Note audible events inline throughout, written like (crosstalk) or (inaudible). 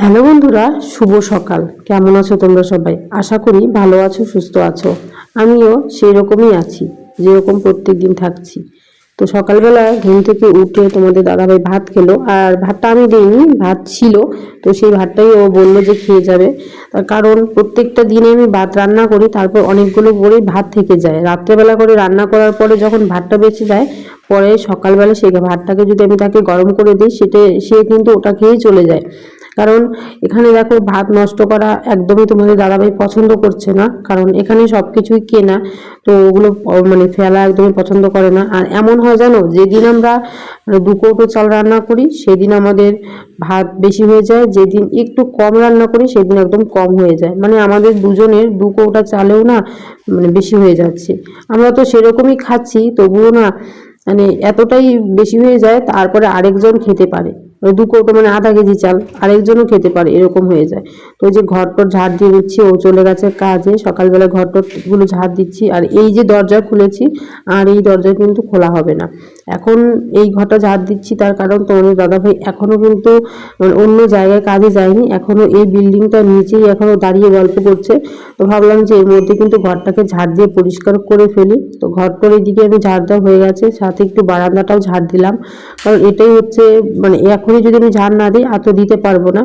Hello বন্ধুরা, শুভ সকাল। কেমন আছো তোমরা সবাই? আশা করি ভালো আছো, সুস্থ আছো। আমিও সেই রকমই আছি, যেরকম প্রত্যেক দিন থাকছি। তো সকালবেলা ঘুম থেকে উঠে তোমাদের দাদাভাই ভাত খেলো, আর ভাতটা আমি দিইনি, ভাত ছিল। তো সেই ভাতটাই ও বলল যে খেয়ে যাবে। তার কারণ প্রত্যেকটা দিনে আমি ভাত রান্না করি, তারপর অনেকগুলো করে ভাত থেকে যায়। রাত্রেবেলা করে রান্না করার পরে যখন ভাতটা বেঁচে যায়, পরে সকালবেলা সেই ভাতটাকে যদি আমি তাকে গরম করে দিই, সেটা, সে কিন্তু ওটা খেয়েই চলে যায়। কারণ এখানে দেখো ভাত নষ্ট করা একদমই তোমাদের দাদাভাই পছন্দ করছে না, কারণ এখানে সব কিছুই কেনা, তো ওগুলো মানে ফেলা একদমই পছন্দ করে না। আর এমন হয় জানো, যেদিন আমরা দু কৌটো চাল রান্না করি, সেদিন আমাদের ভাত বেশি হয়ে যায়, যেদিন একটু কম রান্না করি, সেদিন একদম কম হয়ে যায়। মানে আমাদের দুজনের দু কৌটা চালেও না মানে বেশি হয়ে যাচ্ছে। আমরা তো সেরকমই খাচ্ছি, তবুও না মানে এতটাই বেশি হয়ে যায়, তারপরে আরেকজন খেতে পারে। দু কৌটো মানে আধা কেজি চাল, আরেকজনও খেতে পারে, এরকম হয়ে যায়। তো ওই যে ঘর টর ঝাড় দিয়ে দিচ্ছি, ও চলে গেছে কাজে, সকালবেলা ঘর টরগুলো ঝাড় দিচ্ছি, আর এই যে দরজা খুলেছি, আর এই দরজা কিন্তু খোলা হবে না। এখন এই ঘরটা ঝাড় দিচ্ছি তার কারণ তোমাদের দাদাভাই এখনও কিন্তু মানে অন্য জায়গায় কাজে যায়নি এখনও এই বিল্ডিংটার নিচেই এখনও দাঁড়িয়ে গল্প করছে। তো ভাবলাম যে এর মধ্যে কিন্তু ঘরটাকে ঝাড় দিয়ে পরিষ্কার করে ফেলি। তো ঘর ঘরটার এদিকে আমি ঝাড় দেওয়া হয়ে গেছে, সাথে একটু বারান্দাটাও ঝাড় দিলাম। কারণ এটাই হচ্ছে মানে এখনই যদি আমি ঝাড় না দিই এত দিতে পারব না।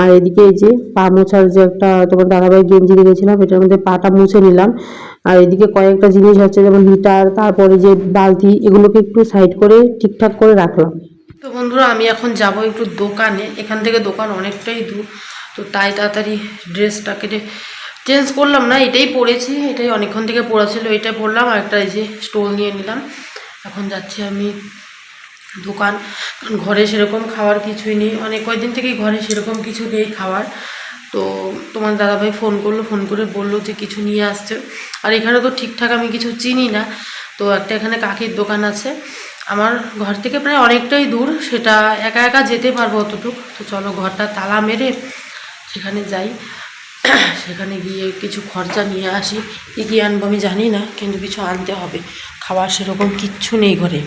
আর এদিকে এই যে পা মোছার যে একটা, তোমার দাদাভাই গেঞ্জি রেখেছিলাম, এটার মধ্যে পাটা মুছে নিলাম। আর এদিকে কয়েকটা জিনিস আছে যেমন হিটার তারপরে যে বালতি, এগুলোকে একটু সাইড করে ঠিকঠাক করে রাখলাম। তো বন্ধুরা, আমি এখন যাব একটু দোকানে। এখান থেকে দোকান অনেকটাই দূর। তো তাই তাড়াতাড়ি ড্রেসটাকে চেঞ্জ করলাম না, এটাই পরেছি। এটাই অনেকক্ষণ থেকে পরা ছিল, এটা পরলাম। আর একটা এই যে স্টোল নিয়ে নিলাম। এখন যাচ্ছি আমি দোকান। ঘরে সেরকম খাওয়ার কিছুই নেই। অনেক কয়েকদিন থেকেই ঘরে সেরকম কিছু নেই খাওয়ার। তো তোমার দাদাভাই ফোন করল ফোন করে বলল যে কিছু নিয়ে আসছে। আর এখানে তো ঠিকঠাক আমি কিছু চিনি না। তো একটা এখানে কাকির দোকান আছে। আমার ঘর থেকে প্রায় অনেকটাই দূর, সেটা একা একা যেতে পারব অতটুকু। তো চলো ঘরটা তালা মেরে সেখানে যাই। (clears throat) সেখানে গিয়ে কিছু খরচা নিয়ে আসি। কী কী আনব আমি জানি না, কিন্তু কিছু আনতে হবে। খাবার সেরকম কিচ্ছু নেই ঘরে।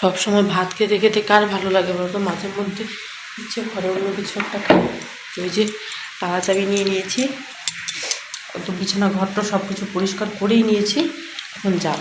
সব সময় ভাত খেতে খেতে কার ভালো লাগে বলতো? মাঝে মধ্যে ইচ্ছে ঘরে অন্য কিছু একটা খাই। ওই যে তারা চাবি নিয়ে নিয়েছি। তো বিছানা ঘরটা সব কিছু পরিষ্কার করেই নিয়েছি। এখন যাব।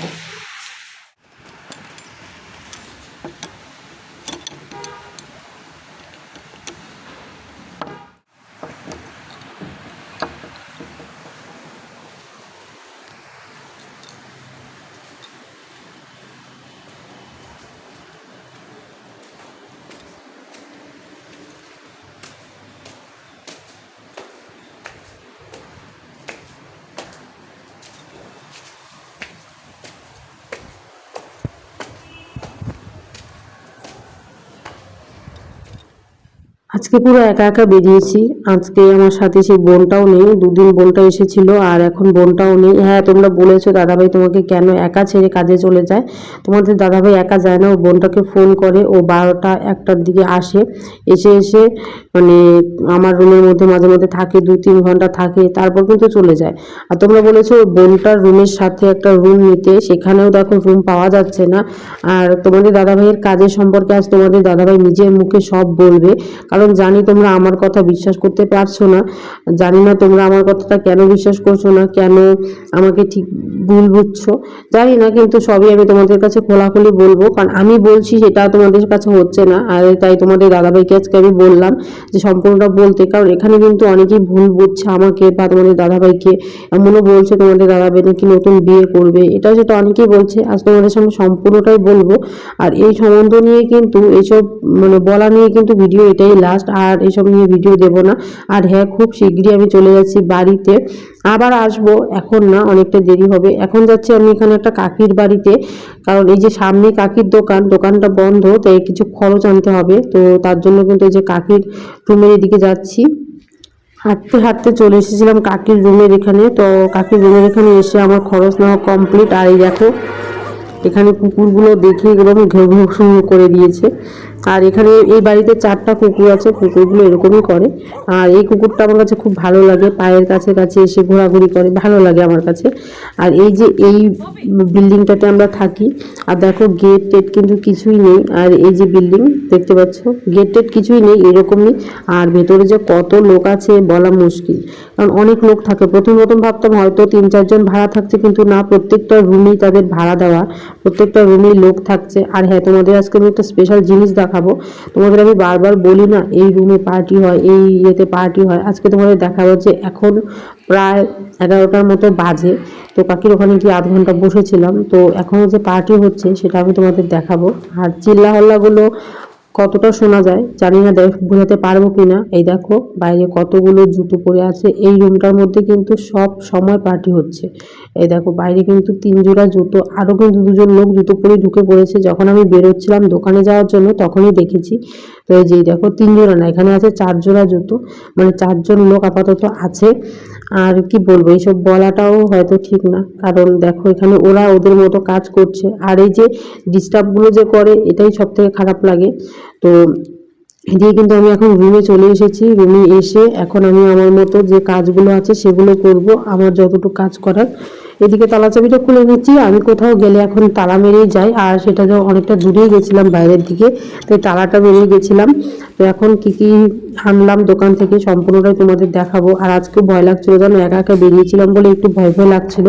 আজকে পুরো একা একা বেরিয়েছি। আজকে আমার সাথে সেই বোনটাও নেই, দুদিন বোনটা এসেছিল আর এখন বোনটাও নেই। হ্যাঁ তোমরা বলেছ দাদাভাই তোমাকে কেন একা ছেড়ে কাজে চলে যায়? তোমাদের দাদাভাই একা যায় না, ও বোনটাকে ফোন করে, ও বারোটা একটার দিকে আসে। এসে এসে মানে আমার রুমের মধ্যে মাঝে মধ্যে থাকে দু তিন ঘণ্টা থাকে, তারপর কিন্তু চলে যায়। আর তোমরা বলেছ ওই বোনটার রুমের সাথে একটা রুম নিতে, সেখানেও দেখো রুম পাওয়া যাচ্ছে না। আর তোমাদের দাদাভাইয়ের কাজের সম্পর্কে আজ তোমাদের দাদাভাই নিজের মুখে সব বলবে। কারণ জানি তোমরা আমার কথা বিশ্বাস করতে পারছ না। জানি না তোমরা আমার কথাটা কেন বিশ্বাস করছ না, কেন আমাকে ঠিক ভুল বুঝছ। জানি না, কিন্তু সবই আমি তোমাদের কাছে খোলাখুলি বলব। কারণ আমি বলছি সেটা তোমাদের কাছে হচ্ছে না। আর তাই তোমাদের দাদাভাইকে আজকে আমি বললাম যে সম্পূর্ণটা বলতে। কারণ এখানে কিন্তু অনেকেই ভুল বুঝছে আমাকে বা তোমাদের দাদাভাইকে। এমনও বলছে তোমাদের দাদাভাই নাকি নতুন বিয়ে করবে। এটা সেটা অনেকেই বলছে। আজ তোমাদের সামনে সম্পূর্ণটাই বলব। আর এই সম্বন্ধ নিয়ে কিন্তু, এইসব মানে বলা নিয়ে কিন্তু ভিডিও এটাই লাস্ট আর এইসব নিয়ে ভিডিও দেব না। আর হ্যাঁ খুব শীঘ্রই আমি চলে যাচ্ছি বাড়িতে। আবার আসব, এখন না, অনেকটা দেরি হবে। এখন যাচ্ছি আমি এখানে একটা কাকির বাড়িতে। কারণ এই যে সামনে কাকির দোকান, দোকানটা বন্ধ, তাই কিছু খরচ আনতে হবে। তো তার জন্য কিন্তু এই যে কাকির রুমের এদিকে যাচ্ছি। হাঁটতে হাঁটতে চলে এসেছিলাম কাকির রুমের এখানে। তো কাকির রুমের এখানে এসে আমার খরচ নেওয়া কমপ্লিট আর এই দেখো, এখানে কুকুরগুলো দেখে একদম ঘেউ ঘেউ শুরু করে দিয়েছে। আর এখানে এই বাড়িতে চারটা কুকুর আছে, কুকুরগুলো এরকমই করে। আর এই কুকুরটা আমার কাছে খুব ভালো লাগে, পায়ের কাছে কাছে এসে ঘোরাঘুরি করে, ভালো লাগে আমার কাছে। আর এই যে এই বিল্ডিংটাতে আমরা থাকি, আর দেখো গেট টেট কিন্তু কিছুই নেই, আর এই যে বিল্ডিং দেখতে পাচ্ছ গেট টেট কিছুই নেই, এরকমই। আর ভেতরে যে কত লোক আছে বলা মুশকিল, কারণ অনেক লোক থাকে। প্রথম প্রথম ভাবতাম হয়তো তিন চারজন ভাড়া থাকছে, কিন্তু না, প্রত্যেকটা রুমেই তাদের ভাড়া দেওয়া, প্রত্যেকটা রুমেই লোক থাকছে। আর হ্যাঁ তোমাদের আজকে আমি একটা স্পেশাল জিনিস দেখাবো তোমাদের আমি বারবার বলি না, এই রুমে পার্টি হয়, এই ইয়েতে পার্টি হয়। আজকে তোমাদের দেখাবো যে এখন প্রায় এগারোটার মতো বাজে। তো কাকির ওখানে গিয়ে আধ ঘণ্টা বসেছিলাম। তো এখনও যে পার্টি হচ্ছে, সেটা আমি তোমাদের দেখাবো। আর চিল্লা হল্লাগুলো কতটা শোনা যায় জানি না, দেখ, বোঝাতে পারব কিনা। এই দেখো, বাইরে কতগুলো জুতো পরে আছে। এই রুমটার মধ্যে কিন্তু সব সময় পার্টি হচ্ছে। এই দেখো, বাইরে কিন্তু তিন জোড়া জুতো আরও কিন্তু দুজন লোক জুতো পরে ঢুকে পড়েছে। যখন আমি বেরোচ্ছিলাম দোকানে যাওয়ার জন্য, তখনই দেখেছি। তো এই যে দেখো তিন জোড়া না, এখানে আছে চার জোড়া জুতো। মানে চারজন লোক আপাতত আছে। আর কি বলব, এইসব বলাটাও হয়তো ঠিক না। কারণ দেখো, এখানে ওরা ওদের মতো কাজ করছে। আর এই যে ডিস্টার্বগুলো যে করে, এটাই সব থেকে খারাপ লাগে। তো দিয়ে কিন্তু আমি এখন রুমে চলে এসেছি। রুমে এসে এখন আমি আমার মতো যে কাজগুলো আছে, সেগুলো করব। আমার যতটুকু কাজ করার এদিকে তালা চাবিটা খুলে নিচ্ছি। আমি কোথাও গেলে এখন তালা মেরেই যাই, আর সেটা যে অনেকটা দূরেই গেছিলাম, বাইরের দিকে। তো তালাটা মেরেই গেছিলাম। তো এখন কি কি আনলাম, দোকান থেকে সম্পূর্ণটাই তোমাদের দেখাবো। আর আজকে ভয় লাগছিল, জানো? একা একা বেরিয়েছিলাম বলে একটু ভয় ভয় লাগছিল।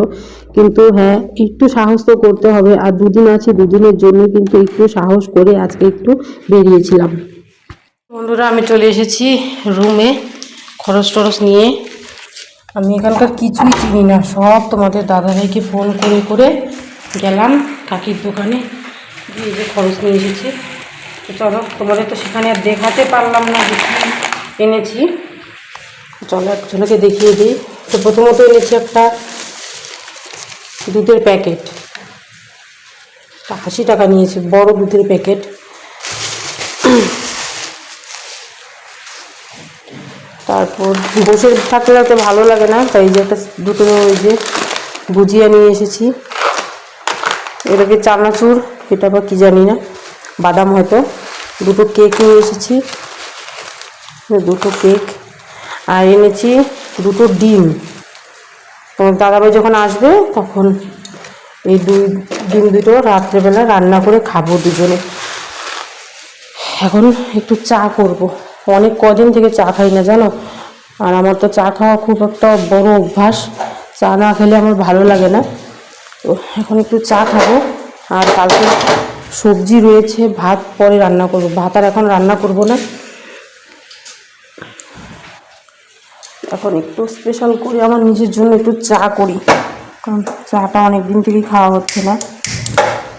কিন্তু হ্যাঁ একটু সাহস তো করতে হবে। আর দুদিন আছে, দুদিনের জন্য কিন্তু একটু সাহস করে আজকে একটু বেরিয়েছিলাম। বন্ধুরা, আমি চলে এসেছি রুমে খরচ টরচ নিয়ে। আমি এখানকার কিছুই চিনি না। সব তোমাদের দাদাভাইকে ফোন করে করে গেলাম কাকির দোকানে। এই যে খরচ নিয়ে এসেছি। তো চলো, তোমাদের তো সেখানে আর দেখাতে পারলাম না, যে কী এনেছি। চলো, একজনকে দেখিয়ে দিই। তো প্রথমত এনেছি একটা দুধের প্যাকেট। আশি টাকা নিয়েছি, বড় দুধের প্যাকেট। তারপর বসে থাকলে তো ভালো লাগে না, তাই যে একটা দুটো ওই যে ভুজিয়া নিয়ে এসেছি। এটাকে চানাচুর, এটা বা কী জানি না, বাদাম হয়তো। দুটো কেক নিয়ে এসেছি। দুটো কেক আর এনেছি দুটো ডিম। তোমার দাদাভাই যখন আসবে, তখন এই দুই, ডিম দুটো রাত্রেবেলা রান্না করে খাব দুজনে। এখন একটু চা করব। অনেক কদিন থেকে চা খাই না, জানো? আর আমার তো চা খাওয়া খুব একটা বড় অভ্যাস। চা না খেলে আমার ভালো লাগে না। তো এখন একটু চা খাব। আর কালকে সবজি রয়েছে, ভাত পরে রান্না করব। ভাত আর এখন রান্না করব না। এখন একটু স্পেশাল করে, আমার নিজের জন্য একটু চা করি। কারণ চাটা অনেক দিন থেকেই খাওয়া হচ্ছে না।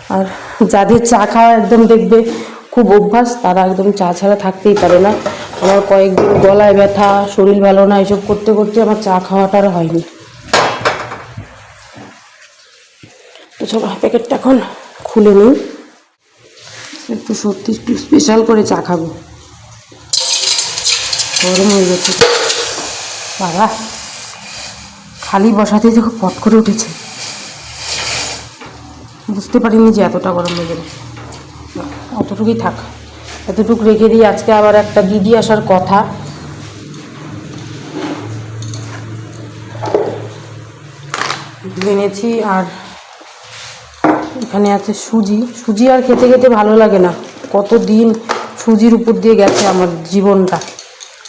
আর যাদের চা খাওয়া একদম দেখবে খুব অভ্যাস, তারা একদম চা ছাড়া থাকতেই পারে না। আমার কয়েকদিন গলায় ব্যথা, শরীর ভালো না, এসব করতে করতে আমার চা খাওয়াটা আর হয়নি। তো চলো, প্যাকেটটা এখন খুলে নিই। একটু সত্যি একটু স্পেশাল করে চা খাব। গরম হয়ে গেছে। বাবা, খালি বসাতে দেখো পট করে উঠেছে। বুঝতে পারিনি যে এতটা গরম হয়ে যাবে অতটুকুই থাক। এতটুকু রেখে দিই, আজকে আবার একটা দিদি আসার কথা। এনেছি আর এখানে আছে সুজি। সুজি আর খেতে খেতে ভালো লাগে না। কত দিন সুজির উপর দিয়ে গেছে আমার জীবনটা।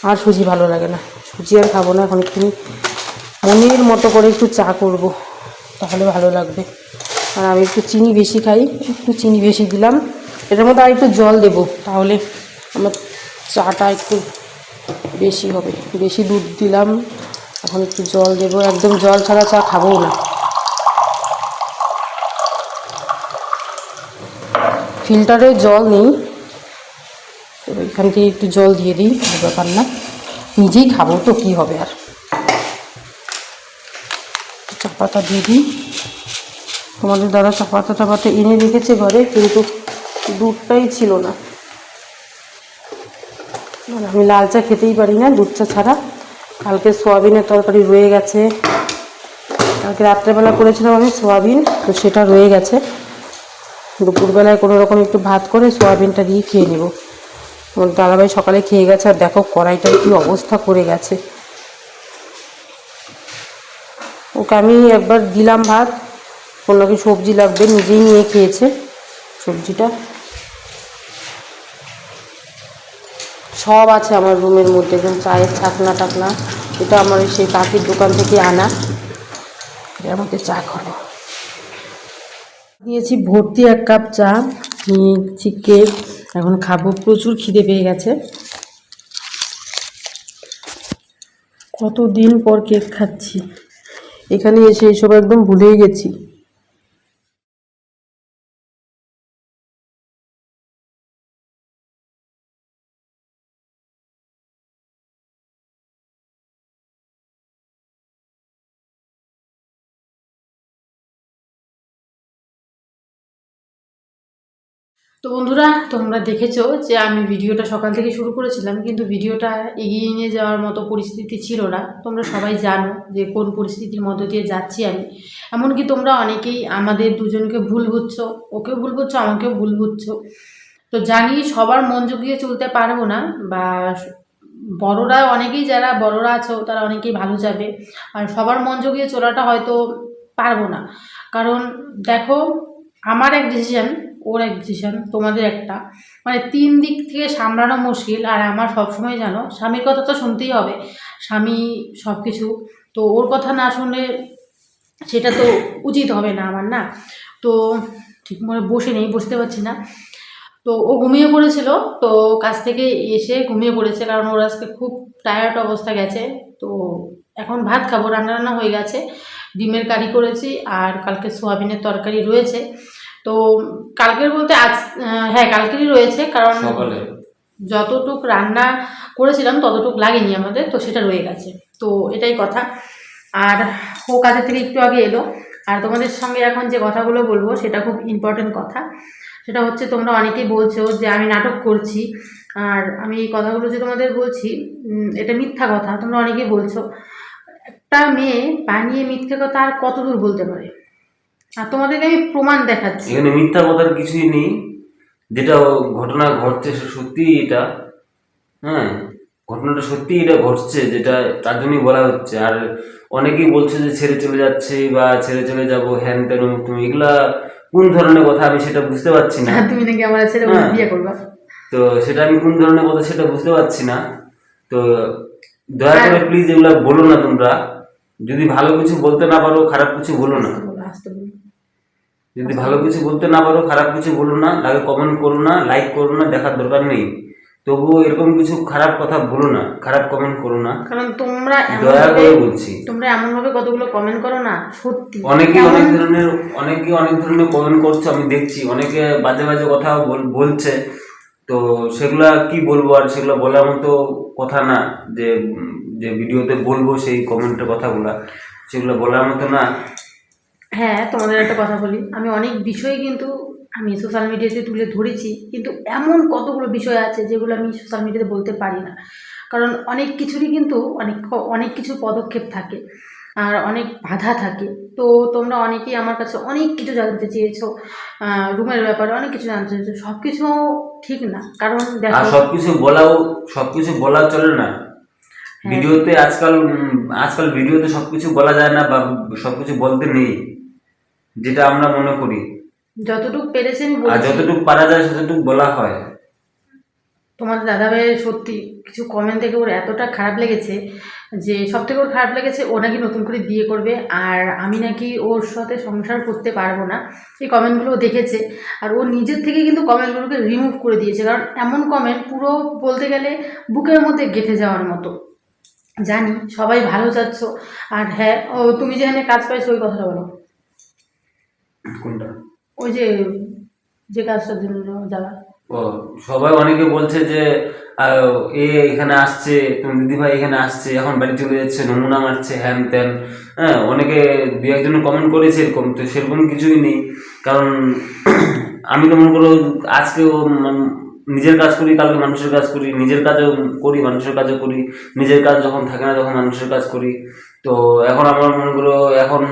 আর সুজি ভালো লাগে না। সুজি আর খাব না, এখন একটু মনের মতো করে একটু চা করব, তাহলে ভালো লাগবে। আর আমি একটু চিনি বেশি খাই, একটু চিনি বেশি দিলাম। এটার মধ্যে আর একটু জল দেব, তাহলে আমার চাটা একটু বেশি হবে। বেশি দুধ দিলাম, এখন একটু জল দেবো। একদম জল ছাড়া চা খাব না। ফিল্টারে জল নেই তো এখান থেকে একটু জল দিয়ে দিই ব্যাপার না। নিজেই খাব তো, কী হবে আর? চা পাতা দিয়ে দিই। তোমাদের দাদা চা পাতা টাপাতা এনে রেখেছে ঘরে, কিন্তু দুধটাই ছিল না। আর আমি লাল চা খেতেই পারি না, দুধ চা ছাড়া। কালকে সোয়াবিনের তরকারি রয়ে গেছে। কালকে রাত্রেবেলা করেছিলাম আমি সোয়াবিন, তো সেটা রয়ে গেছে। দুপুরবেলায় কোনো রকম একটু ভাত করে সোয়াবিনটা দিয়ে খেয়ে নেব। ওর দাদাভাই সকালে খেয়ে গেছে, আর দেখো কড়াইটার কি অবস্থা করে গেছে। ওকে আমি একবার দিলাম ভাত কোনো কি সবজি লাগবে, নিজেই নিয়ে খেয়েছে সবজিটা। সব আছে আমার রুমের মধ্যে একদম চায়ের ছাকনা টাকনা, এটা আমার সেই কাকির দোকান থেকে আনা। এর মধ্যে চা খাব। দিয়েছি ভর্তি এক কাপ চা, নিয়েছি কেক, এখন খাব। প্রচুর খিদে পেয়ে গেছে। কতদিন পর কেক খাচ্ছি? এখানে এসে এসব একদম ভুলেই গেছি। তো বন্ধুরা, তোমরা দেখেছ যে আমি ভিডিওটা সকাল থেকে শুরু করেছিলাম, কিন্তু ভিডিওটা এগিয়ে নিয়ে যাওয়ার মতো পরিস্থিতি ছিল না। তোমরা সবাই জানো যে কোন পরিস্থিতির মধ্য দিয়ে যাচ্ছি আমি। এমনকি তোমরা অনেকেই আমাদের দুজনকে ভুল বুঝছ ওকেও ভুল বুঝছ, আমাকেও ভুল বুঝছ। তো জানি সবার মন জুগিয়ে চলতে পারব না, বা বড়রা, অনেকেই যারা বড়রা আছো, তারা অনেকেই ভালো যাবে। আর সবার মন জুগিয়ে চলাটা হয়তো পারব না। কারণ দেখো, আমার এক ডিসিশন ওর এক ডিসিশন তোমাদের একটা। মানে তিন দিক থেকে সামলানো মুশকিল, আর আমার সবসময় জানো, স্বামীর কথা তো শুনতেই হবে। স্বামী সব কিছু তো ওর কথা না শুনলে সেটা তো উচিত হবে না আমার, না? তো ঠিক মনে বসে নেই, বসতে পারছি না। তো ও ঘুমিয়ে পড়েছিল, তো কাছ থেকে এসে ঘুমিয়ে পড়েছে, কারণ ওর আজকে খুব টায়ার্ড অবস্থা গেছে। তো এখন ভাত খাব রান্না রান্না হয়ে গেছে। ডিমের কারি করেছি, আর কালকে সোয়াবিনের তরকারি রয়েছে। তো কালকের বলতে আজ হ্যাঁ কালকেরই রয়েছে কারণ যতটুক রান্না করেছিলাম ততটুক লাগেনি আমাদের তো সেটা রয়ে গেছে। তো এটাই কথা। আর ও কাজের থেকে একটু আগে এলো। আর তোমাদের সঙ্গে এখন যে কথাগুলো বলব সেটা খুব ইম্পর্টেন্ট কথা। সেটা হচ্ছে তোমরা অনেকেই বলছো যে আমি নাটক করছি। আর আমি এই কথাগুলো যে তোমাদের বলছি এটা মিথ্যা কথা। তোমরা অনেকেই বলছো। একটা মেয়ে বানিয়ে মিথ্যে কথা আর কত দূর বলতে পারে? আর তোমাদেরকে আমি প্রমাণ দেখাচ্ছি। এখানে মিথ্যা কথার কিছুই নেই। যেটা ঘটনা ঘটছে সত্যি এটা। হ্যাঁ ঘটনাটা সত্যি এটা ঘটছে যেটা তার জন্যই বলা হচ্ছে। আর অনেকেই বলছে যে ছেড়ে চলে যাচ্ছে বা ছেড়ে চলে যাব হ্যান তেন তুমি এগুলা কোন ধরনের কথা আমি সেটা বুঝতে পারছি না। তুমি নাকি আমার ছেলে হ্যাঁ। বিয়ে করবা? তো সেটা আমি কোন ধরনের কথা সেটা বুঝতে পারছি না। তো দয়া করে প্লিজ এগুলা বলো না তোমরা। যদি ভালো কিছু বলতে না পারো খারাপ কিছু বলো না। যদি ভালো কিছু বলতে না পারো খারাপ কিছু বলো না লাগে কমেন্ট করো না লাইক করো না দেখার দরকার নেই। তবুও এরকম কিছু খারাপ কথা বলো না খারাপ কমেন্ট করো না। কারণ তোমরা দয়া করে বলছি। তোমরা এমন ভাবে কতগুলো কমেন্ট করো না সত্যি। অনেকে অনেক ধরনের অনেকে অনেক ধরনের কমেন্ট করছে আমি দেখছি। অনেকে বাজে বাজে কথা বল- বলছে। তো সেগুলা কি বলব আর সেগুলো বলার মতো কথা না যে যে ভিডিওতে বলব সেই কমেন্টের কথাগুলা। সেগুলো বলার মতো না। হ্যাঁ তোমাদের একটা কথা বলি। আমি অনেক বিষয় কিন্তু আমি সোশ্যাল মিডিয়াতে তুলে ধরেছি কিন্তু এমন কতগুলো বিষয় আছে যেগুলো আমি সোশ্যাল মিডিয়াতে বলতে পারি না। কারণ অনেক কিছুরই কিন্তু অনেক অনেক কিছু পদক্ষেপ থাকে আর অনেক বাধা থাকে। তো তোমরা অনেকেই আমার কাছে অনেক কিছু জানতে চেয়েছো রুমের ব্যাপারে অনেক কিছু জানতে চেয়েছো সব কিছু ঠিক না। কারণ দেখো সব কিছু বলাও সব কিছু বলা চলে না। ভিডিওতে আজকাল আজকাল ভিডিওতে সব কিছু বলা যায় না বা সব কিছু বলতে নেই। যেটা আমরা মনে করি। যতটুকু পেরেছি আমি আর বলেছি। যতটুকু পারা যায় ততটুকু বলা হয়। তোমাদের দাদাভাইয়ের সত্যি কিছু কমেন্ট থেকে ওর এতটা খারাপ লেগেছে যে সব থেকে ওর খারাপ লেগেছে ও নাকি নতুন করে বিয়ে করবে আর আমি নাকি ওর সাথে সংসার করতে পারব না। এই কমেন্টগুলো ও দেখেছে আর ও নিজের থেকে কিন্তু কমেন্টগুলোকে রিমুভ করে দিয়েছে। কারণ এমন কমেন্ট পুরো বলতে গেলে বুকের মধ্যে গেঁথে যাওয়ার মতো। জানি সবাই ভালো চাচ্ছ আর হ্যাঁ ও তুমি যেখানে কাজ পাইছো ওই কথাটা বলো। কোনটা? ওই যে যে কাজটার জন্য যাওয়া ও সবাই অনেকে বলছে যে আহ, এ এখানে আসছে তোমার দিদিভাই এখানে আসছে এখন বাড়ি চলে যাচ্ছে নমুনা মারছে হ্যান ত্যান। হ্যাঁ অনেকে দু একজন কমেন্ট করেছে এরকম তো সেরকম কিছুই নেই। কারণ আমি তো মনে করো আজকেও নিজের কাজ করি কালকে মানুষের কাজ করি নিজের কাজও করি মানুষের কাজও করি নিজের কাজ যখন থাকে না তখন মানুষের কাজ করি। তো এখন আমার মনে করো এখন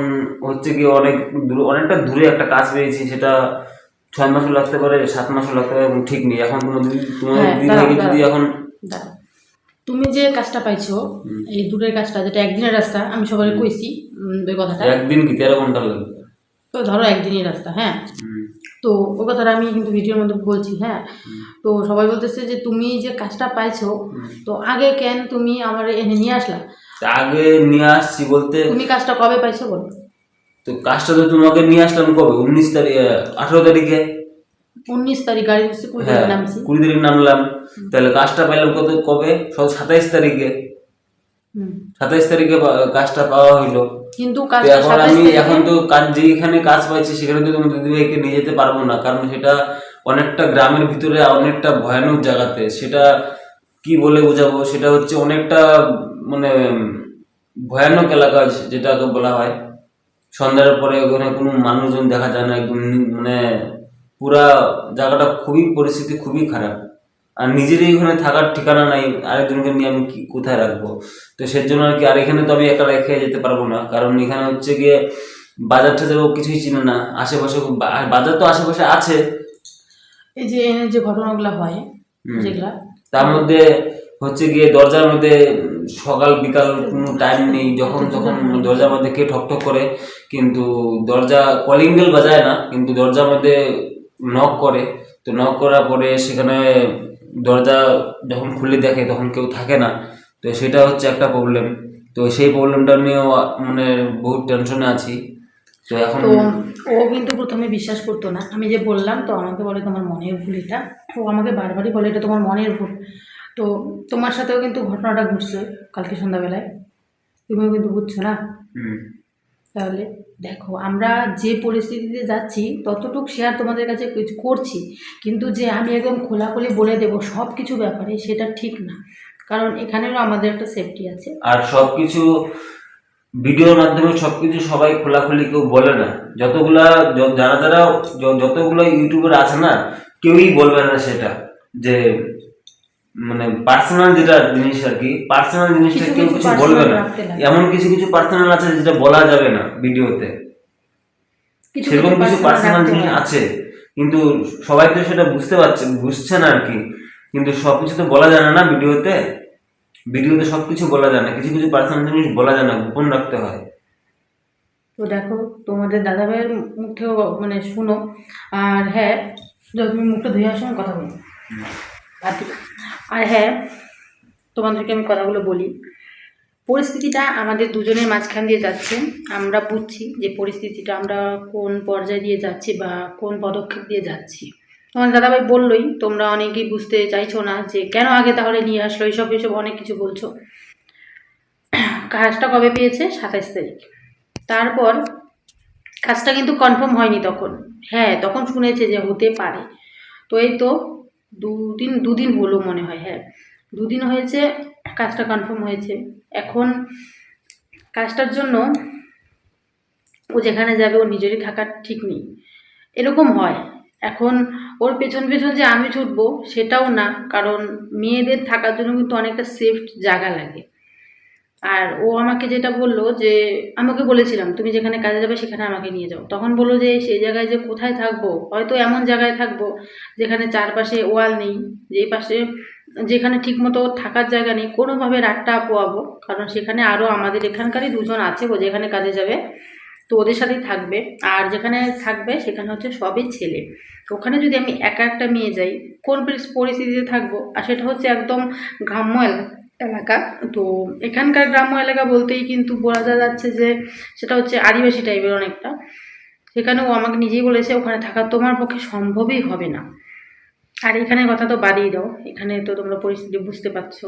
হচ্ছে কি অনেক দূর অনেকটা দূরে একটা কাজ পেয়েছি সেটা ছয় মাসও লাগতে পারে সাত মাসও লাগতে পারে ঠিক নেই। এখন তোমার তোমার দিদি দাঁড়াও, যদি এখন তুমি যে কাজটা পাইছো এই দূরের কাজটা যেটা একদিনের রাস্তা আমি সবাই কইছি ওই কথাটা। একদিন কি তেরো ঘণ্টা লাগবে? তো ধরো একদিনই রাস্তা হ্যাঁ। তো ওই কথাটা আমি কিন্তু ভিডিওর মধ্যে বলছি হ্যাঁ। তো সবাই বলতেছে যে তুমি যে কাজটা পাইছো তো আগে কেন তুমি আমার এনে নিয়ে আসলা? আগে নিয়ে আসছি বলতে তুমি কাজটা কবে পাইছো বলো? তো কাজটা তো তোমাকে নিয়ে আসলাম কবে? উনিশ তারিখ আঠেরো তারিখে। উনিশ তারিখ গাড়ি কুড়ি হ্যাঁ তারিখ নামছি। কুড়ি তারিখ নামলাম। তাহলে কাজটা পাইলাম কত কবে? সাতাইশ তারিখে। সাতাইশ তারিখে কাজটা পাওয়া হইল। কিন্তু এখন আমি এখন তো কাজ যেখানে কাজ পাইছি সেখানে তো তোমার দিদিভাইকে নিয়ে যেতে পারব না। কারণ সেটা অনেকটা গ্রামের ভিতরে অনেকটা ভয়ানক জায়গাতে। সেটা কি বলে বোঝাবো? সেটা হচ্ছে অনেকটা মানে ভয়ানক এলাকা যেটাকে বলা হয়। সন্ধ্যার পরে ওখানে কোনো মানুষজন দেখা যায় না একদম মানে পুরা জায়গাটা খুবই পরিস্থিতি খুবই খারাপ। আর নিজেরই ওখানে থাকার ঠিকানা নাই আরেকজনকে নিয়ে আমি কোথায় রাখব? তো সেই জন্য আর কি আর এখানে তো আমি একা রেখে যেতে পারব না। কারণ এখানে হচ্ছে গিয়ে বাজার টাজারও কিছুই চিনে না। আশেপাশে আর বাজার তো আশেপাশে আছে। এই যে যে ঘটনাগুলো হয় যেগুলা তার মধ্যে হচ্ছে গিয়ে দরজার মধ্যে সকাল বিকাল কোনো টাইম নেই যখন তখন দরজার মধ্যে কে ঠক ঠক করে কিন্তু দরজা কলিং বেল বাজায় না কিন্তু দরজার মধ্যে নক করে। তো নক করার পরে সেখানে দরজা যখন খুলে দেখে তখন কেউ থাকে না। তো সেটা হচ্ছে একটা প্রবলেম তো সেই প্রবলেমটা নিয়েও মানে বহুত টেনশনে আছি। তো এখন ও কিন্তু প্রথমে বিশ্বাস করতো না। আমি যে বললাম তো আমাকে বলে তোমার মনের ভুল এটা। ও আমাকে বারবারই বলে এটা তোমার মনের ভুল। তো তোমার সাথেও কিন্তু ঘটনাটা ঘটছে কালকে সন্ধ্যাবেলায়। তুমিও কিন্তু বুঝছ না? তাহলে দেখো আমরা যে পরিস্থিতিতে যাচ্ছি ততটুকু শেয়ার তোমাদের কাছে কিছু করছি। কিন্তু যে আমি একদম খোলাখুলি বলে দেবো সব কিছু ব্যাপারে সেটা ঠিক না। কারণ এখানেও আমাদের একটা সেফটি আছে। আর সবকিছু ভিডিওর মাধ্যমে সবকিছু সবাই খোলাখুলি কেউ বলে না। যতগুলা যারা যারা যতগুলো ইউটিউবার আছে না কেউই বলবে না সেটা। যে মানে পার্সোনাল যেটা জিনিস আর কি পার্সোনাল জিনিসটা কেউ কিছু কিছু বলবে না। এমন কিছু কিছু পার্সোনাল আছে যেটা বলা যাবে না ভিডিওতে। সেরকম কিছু পার্সোনাল জিনিস আছে। কিন্তু সবাই তো সেটা বুঝতে পারছে বুঝছে না আর কি। কিন্তু সবকিছু তো বলা যায় না না ভিডিওতে সব কিছু বলা যায় না, কিছু কিছু পার্সোনাল জিনিস বলা যায় না, গোপন রাখতে হয়। তো দেখো, তোমাদের দাদাভাইয়ের মুখ থেকেও মানে শুনো, আর হ্যাঁ তুমি মুখটা ধুয়ে সময় কথা বলো। আর হ্যাঁ তোমাদেরকে আমি কথাগুলো বলি। পরিস্থিতিটা আমাদের দুজনের মাঝখান দিয়ে যাচ্ছে। আমরা বুঝছি যে পরিস্থিতিটা আমরা কোন পর্যায়ে দিয়ে যাচ্ছি বা কোন পদক্ষেপ দিয়ে যাচ্ছি। তোমার দাদাভাই বললোই, তোমরা অনেকেই বুঝতে চাইছো না যে কেন আগে তাহলে নিয়ে আসলো? এইসব এইসব অনেক কিছু বলছো। কাজটা কবে পেয়েছে? সাতাইশ তারিখ। তারপর কাজটা কিন্তু কনফার্ম হয়নি তখন। হ্যাঁ তখন শুনেছে যে হতে পারে। তো এই তো দুদিন দুদিন হলো মনে হয় হ্যাঁ। দুদিন হয়েছে, কাজটা কনফার্ম হয়েছে। এখন কাজটার জন্য ও যেখানে যাবে ও নিজেরই থাকার ঠিক নেই। এরকম হয়। এখন ওর পেছন পেছন যে আমি ছুটবো সেটাও না, কারণ মেয়েদের থাকার জন্য কিন্তু অনেকটা সেফ জায়গা লাগে। আর ও আমাকে যেটা বলল যে আমাকে বলেছিলাম, তুমি যেখানে কাজে যাবে সেখানে আমাকে নিয়ে যাও। তখন বলল যে সেই জায়গায় যে কোথায় থাকব? হয়তো এমন জায়গায় থাকব যেখানে চারপাশে ওয়াল নেই, যেই পাশে যেখানে ঠিকমতো থাকার জায়গা নেই। কোনোভাবে রাতটা পোয়াবো, কারণ সেখানে আরও আমাদের এখানকারই দুজন আছে ও যেখানে কাজে যাবে। তো ওদের সাথেই থাকবে। আর যেখানে থাকবে সেখানে হচ্ছে সবই ছেলে। ওখানে যদি আমি একা একটা মেয়ে যাই, কোন পরিস্থিতিতে থাকব? আর সেটা হচ্ছে একদম গ্রাম্য এলা- এলাকা। তো এখানকার গ্রাম্য এলাকা বলতেই কিন্তু বোঝা যাচ্ছে যে সেটা হচ্ছে আদিবাসী টাইপের অনেকটা। সেখানে ও আমাকে নিজেই বলেছে, ওখানে থাকা তোমার পক্ষে সম্ভবই হবে না। আর এখানে কথা তো বাদিয়ে দাও। এখানে তো তোমরা পরিস্থিতি বুঝতে পারছ।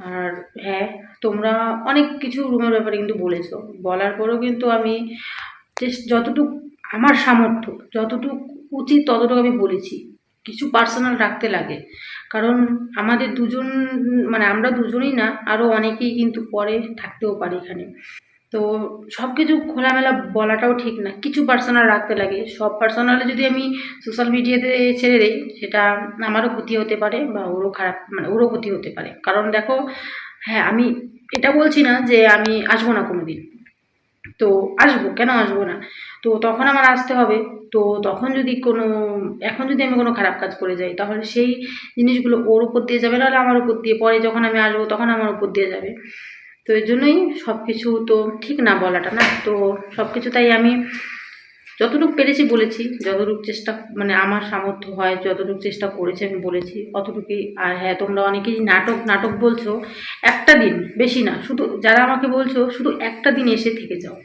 আর হ্যাঁ তোমরা অনেক কিছু রুমের ব্যাপারে কিন্তু বলেছ। বলার পরেও কিন্তু আমি যতটুকু আমার সামর্থ্য, যতটুকু উচিত ততটুকু আমি বলেছি। কিছু পার্সোনাল রাখতে লাগে। কারণ আমাদের দুজন মানে আমরা দুজনেই না আরও অনেকেই কিন্তু পরে থাকতেও পারি এখানে। তো সব কিছু খোলামেলা বলাটাও ঠিক না। কিছু পার্সোনাল রাখতে লাগে। সব পার্সোনালে যদি আমি সোশ্যাল মিডিয়াতে ছেড়ে দিই, সেটা আমারও ক্ষতি হতে পারে বা ওরও খারাপ মানে ওরও ক্ষতি হতে পারে। কারণ দেখো হ্যাঁ আমি এটা বলছি না যে আমি আসব না কোনো দিন তো আসব, কেন আসব না? তো তখন আমার আসতে হবে। তো তখন যদি কোনো, এখন যদি আমি কোনো খারাপ কাজ করে যাই, তাহলে সেই জিনিসগুলো ওর উপর দিয়ে যাবে, নাহলে আমার উপর দিয়ে, পরে যখন আমি আসব তখন আমার উপর দিয়ে যাবে। তো এই জন্যই সব কিছু তো ঠিক না বলাটা না। তো সব কিছু তাই আমি যতটুকু পেরেছি বলেছি, যতটুকু চেষ্টা মানে আমার সামর্থ্য হয়, যতটুকু চেষ্টা করেছি আমি বলেছি, অতটুকুই। আর হ্যাঁ তোমরা অনেকেই নাটক নাটক বলছো, একটা দিন, বেশি না, শুধু যারা আমাকে বলছো, শুধু একটা দিন এসে থেকে যাও।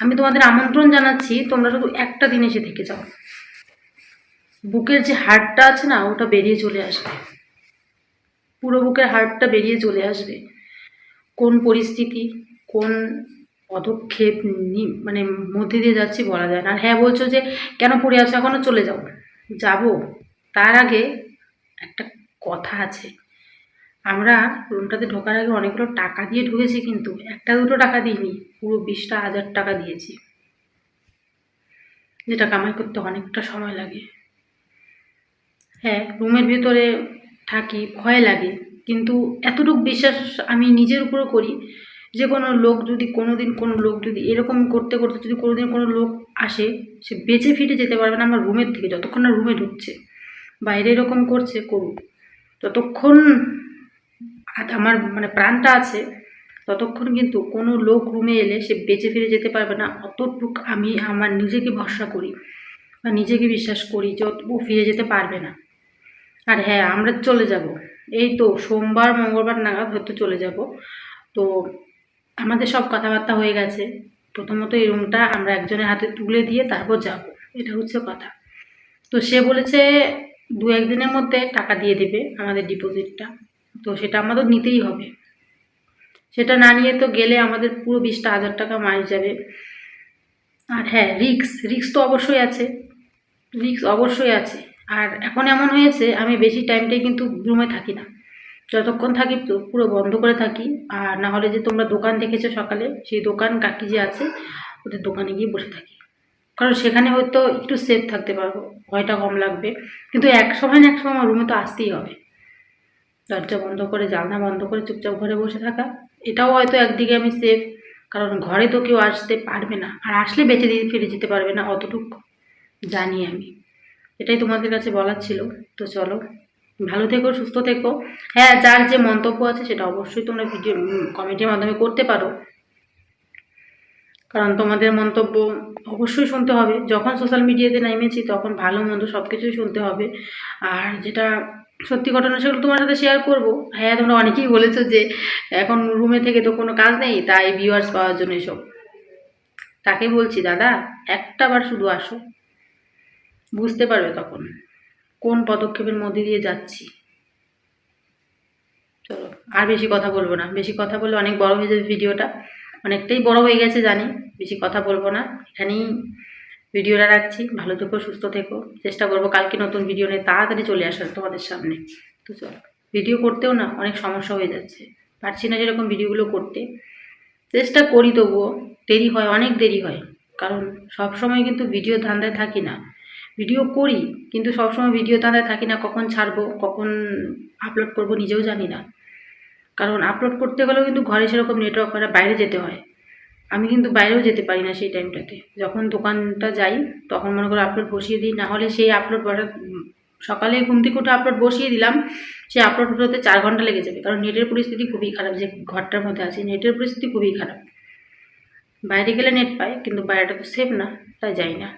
আমি তোমাদের আমন্ত্রণ জানাচ্ছি, তোমরা শুধু একটা দিন এসে থেকে যাও। বুকের যে হাড়টা আছে না, ওটা বেরিয়ে চলে আসবে। পুরো বুকের হাড়টা বেরিয়ে চলে আসবে। কোন পরিস্থিতি, কোন পদক্ষেপ মানে মধ্যে দিয়ে যাচ্ছি বলা যায় না। আর হ্যাঁ বলছো যে কেন পড়ে আছো? এখনও চলে যাও। যাব। তার আগে একটা কথা আছে। আমরা রুমটাতে ঢোকার আগে অনেকগুলো টাকা দিয়ে ঢুকেছি কিন্তু একটা দুটো টাকা দিইনি, পুরো বিশটা হাজার টাকা দিয়েছি। যেটা কামাই করতে অনেকটা সময় লাগে। হ্যাঁ রুমের ভেতরে থাকি, ভয় লাগে। কিন্তু এতটুকু বিশ্বাস আমি নিজের উপরও করি, যে কোনো লোক যদি কোনো দিন কোনো লোক যদি এরকম করতে করতে যদি কোনো দিন কোনো লোক আসে, সে বেঁচে ফিরে যেতে পারবে না আমার রুমের থেকে যতক্ষণ না রুমে ঢুকছে। বাইরে এরকম করছে, করুক। যতক্ষণ আমার মানে প্রাণটা আছে, ততক্ষণ কিন্তু কোনো লোক রুমে এলে সে বেঁচে ফিরে যেতে পারবে না, অতটুক আমি আমার নিজেকে ভরসা করি বা নিজেকে বিশ্বাস করি যে ও ফিরে যেতে পারবে না। আর হ্যাঁ আমরা চলে যাব। এই তো সোমবার, মঙ্গলবার নাগাদ হয়তো চলে যাব। তো আমাদের সব কথাবার্তা হয়ে গেছে। প্রথমত এই রুমটা আমরা একজনের হাতে তুলে দিয়ে তারপর যাব। এটা হচ্ছে কথা। তো সে বলেছে, দু একদিনের মধ্যে টাকা দিয়ে দেবে আমাদের ডিপোজিটটা। তো সেটা আমাদের নিতেই হবে। সেটা না নিয়ে তো গেলে আমাদের পুরো বিশটা হাজার টাকা মাস যাবে। আর হ্যাঁ রিক্স রিক্স তো অবশ্যই আছে। রিক্স অবশ্যই আছে। আর এখন এমন হয়েছে, আমি বেশি টাইমটাই কিন্তু রুমে থাকি না। যতক্ষণ থাকি তো পুরো বন্ধ করে থাকি। আর না হলে যে তোমরা দোকান দেখেছ সকালে, সেই দোকান কাকি যে আছে, ওদের দোকানে গিয়ে বসে থাকি। কারণ সেখানে হয়তো একটু সেফ থাকতে পারব, ভয়টা কম লাগবে। কিন্তু এক সময় না এক সময় আমার রুমে তো আসতেই হবে। দরজা বন্ধ করে, জানলা বন্ধ করে, চুপচাপ ঘরে বসে থাকা, এটাও হয়তো একদিকে আমি সেফ কারণ ঘরে তো কেউ আসতে পারবে না। আর আসলে বেঁচে দিয়ে ফিরে যেতে পারবে না, অতটুকু জানি আমি। এটাই তোমাদের কাছে বলার ছিল। তো চলো, ভালো থেকো, সুস্থ থেকো। হ্যাঁ যার যে মন্তব্য আছে সেটা অবশ্যই তোমরা ভিডিও কমেন্টের মাধ্যমে করতে পারো। কারণ তোমাদের মন্তব্য অবশ্যই শুনতে হবে। যখন সোশ্যাল মিডিয়াতে নেমেছি তখন ভালো, মন্দ সব কিছুই শুনতে হবে। আর যেটা সত্যি ঘটনা সেগুলো তোমার সাথে শেয়ার করব। হ্যাঁ তোমরা অনেকেই বলেছ যে এখন রুমে থেকে তো কোনো কাজ নেই, তাই ভিউয়ার্স পাওয়ার জন্য এসব। তাকে বলছি, দাদা, একটা বার শুধু আসো। বুঝতে পারবে তখন কোন পদক্ষেপের মধ্যে দিয়ে যাচ্ছি। চলো, আর বেশি কথা বলব না। বেশি কথা বললে অনেক বড় হয়ে যাবে ভিডিওটা। অনেকটাই বড় হয়ে গেছে জানি, বেশি কথা বলব না। এখানেই ভিডিওটা রাখছি। ভালো থেকো, সুস্থ থেকো। চেষ্টা করব কালকে নতুন ভিডিও নিয়ে তাড়াতাড়ি চলে আসার তোমাদের সামনে। তো চলো, ভিডিও করতেও না, অনেক সমস্যা হয়ে যাচ্ছে। পারছি না যেরকম ভিডিওগুলো করতে। চেষ্টা করি তবুও, দেরি হয়, অনেক দেরি হয়। কারণ সব সময় কিন্তু ভিডিও ধান্দায় থাকি না। ভিডিও করি, কিন্তু সবসময় ভিডিও ধাঁধায় থাকি না, কখন ছাড়বো, কখন আপলোড করব নিজেও জানি না। কারণ আপলোড করতে গেলেও কিন্তু ঘরে সেরকম নেটওয়ার্ক হয় না বাইরে যেতে হয়। আমি কিন্তু বাইরেও যেতে পারি না সেই টাইমটাতে যখন দোকানটা যাই, তখন মনে করো আপলোড বসিয়ে দিই, না হলে সেই আপলোড সকালে ঘুম থেকে উঠে আপলোড বসিয়ে দিলাম, সেই আপলোড হতে চার ঘণ্টা লেগে যাবে। কারণ নেটের পরিস্থিতি খুবই খারাপ, যে ঘরটার মধ্যে আছে নেটের পরিস্থিতি খুবই খারাপ। বাইরে গেলে নেট পাই, কিন্তু বাইরেটা তো সেফ না, তাই যাই না।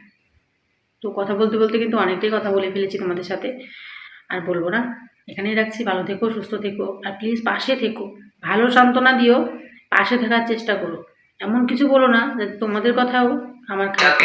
তো কথা বলতে বলতে কিন্তু অনেকটাই কথা বলে ফেলেছি তোমাদের সাথে। আর বলব না এখানেই রাখছি ভালো থেকো সুস্থ থেকো আর প্লিজ পাশে থেকো। ভালো সান্ত্বনা দিও পাশে থাকার চেষ্টা করো। এমন কিছু বলো না যাতে তোমাদের কথাও আমার খারাপ